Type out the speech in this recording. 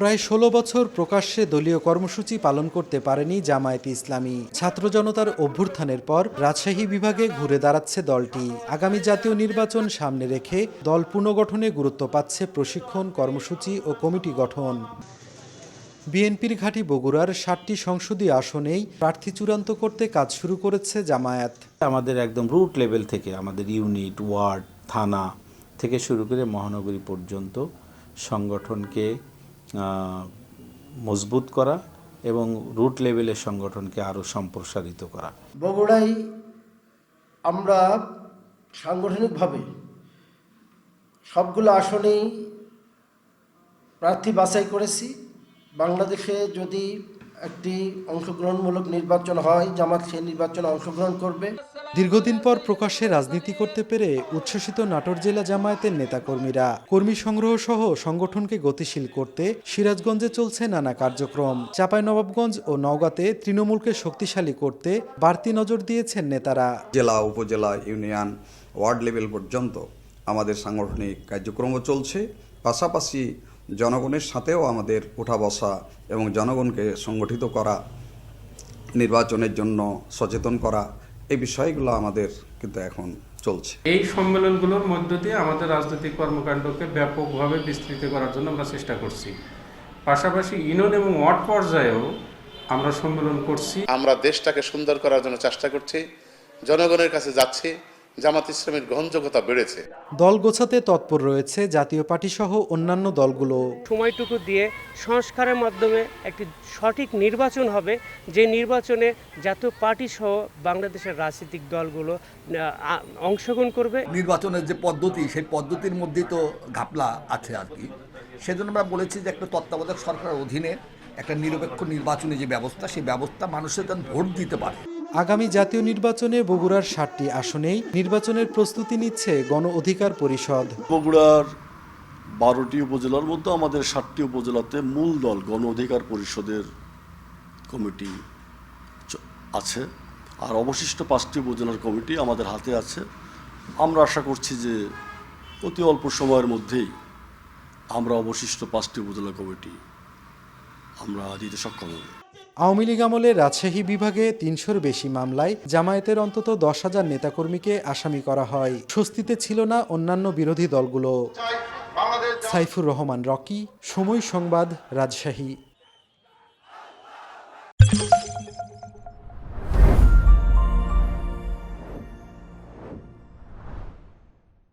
প্রায় ষোলো বছর প্রকাশ্যে দলীয় কর্মসূচি পালন করতে পারেনি জামায়াতে ইসলামী। ছাত্র জনতার অভ্যুত্থানের পর রাজশাহী বিভাগে ঘুরে দাঁড়াচ্ছে দলটি। আগামী জাতীয় নির্বাচন সামনে রেখে দল পুনর্গঠনে গুরুত্ব পাচ্ছে প্রশিক্ষণ, কর্মসূচি ও কমিটি গঠন। বিএনপির ঘাঁটি বগুড়ার ষাটটি সংসদীয় আসনেই প্রার্থী চূড়ান্ত করতে কাজ শুরু করেছে জামায়াত। আমাদের একদম রুট লেভেল থেকে, আমাদের ইউনিট ওয়ার্ড থানা থেকে শুরু করে মহানগরী পর্যন্ত সংগঠনকে মজবুত করা এবং রুট লেভেলের সংগঠনকে আরও সম্প্রসারিত করা। বগুড়ায় আমরা সাংগঠনিকভাবে সবগুলো আসনেই প্রার্থী বাছাই করেছি। বাংলাদেশে যদি একটি অংশগ্রহণমূলক নির্বাচন হয়, জামাত সেই নির্বাচনে অংশগ্রহণ করবে। দীর্ঘদিন পর প্রকাশ্যে রাজনীতি করতে পেরে উচ্ছ্বসিত নাটোর জেলা জামায়াতের নেতাকর্মীরা। কর্মী সংগ্রহ সহ সংগঠনকে গতিশীল করতে সিরাজগঞ্জে চলছে নানা কার্যক্রম। চাঁপাইনবাবগঞ্জ ও নওগাঁতে তৃণমূলকে শক্তিশালী করতে বাড়তি নজর দিয়েছেন নেতারা। জেলা, উপজেলা, ইউনিয়ন, ওয়ার্ড লেভেল পর্যন্ত আমাদের সাংগঠনিক কার্যক্রমও চলছে। পাশাপাশি জনগণের সাথেও আমাদের উঠা বসা এবং জনগণকে সংগঠিত করা, নির্বাচনের জন্য সচেতন করা এই বিষয়গুলো আমাদের কিন্তু এখন চলছে। এই সম্মেলনগুলোর মধ্য দিয়ে আমাদের রাজনৈতিক কর্মকাণ্ডকে ব্যাপকভাবে বিস্তৃত করার জন্য আমরা চেষ্টা করছি। পাশাপাশি ইনন এবং ওয়ার্ড পর্যায়েও আমরা সম্মেলন করছি। আমরা দেশটাকে সুন্দর করার জন্য চেষ্টা করছি জনগণের কাছে যাচ্ছি জামাত ইসলামের গ্রহণযোগ্যতা বেড়েছে। দল গোছাতে তৎপর রয়েছে জাতীয় পার্টি সহ অন্যান্য দলগুলো। সময়টুকু দিয়ে সংস্কারের মাধ্যমে একটি সঠিক নির্বাচন হবে যে নির্বাচনে জাতীয় পার্টি সহ বাংলাদেশের রাজনৈতিক দলগুলো অংশগ্রহণ করবে। নির্বাচনের যে পদ্ধতি সেই পদ্ধতির মধ্যেই তো ঘাপলা আছে আর কি। সেজন্য আমরা বলেছি যে একটা তত্ত্বাবধায়ক সরকারের অধীনে একটা নিরপেক্ষ নির্বাচনী যে ব্যবস্থা সেই ব্যবস্থা মানুষের যেন ভোট দিতে পারে। আগামী জাতীয় নির্বাচনে বগুড়ার ষাটটি আসনেই নির্বাচনের প্রস্তুতি নিচ্ছে গণ অধিকার পরিষদ। বগুড়ার বারোটি উপজেলার মধ্যে আমাদের ষাটটি উপজেলাতে মূল দল গণ অধিকার পরিষদের কমিটি আছে। আর অবশিষ্ট পাঁচটি উপজেলার কমিটি আমাদের হাতে আছে। আমরা আশা করছি যে অতি অল্প সময়ের মধ্যেই আমরা অবশিষ্ট পাঁচটি উপজেলা কমিটি আমরা দিতে সক্ষম হব। আওয়ামী লীগ আমলে রাজশাহী বিভাগে তিনশোর বেশি মামলায় জামায়াতের অন্তত দশ হাজার নেতাকর্মীকে আসামি করা হয়। স্বস্তিতে ছিল না অন্যান্য বিরোধী দলগুলো। সাইফুর রহমান, রকি, সময় সংবাদ, রাজশাহী।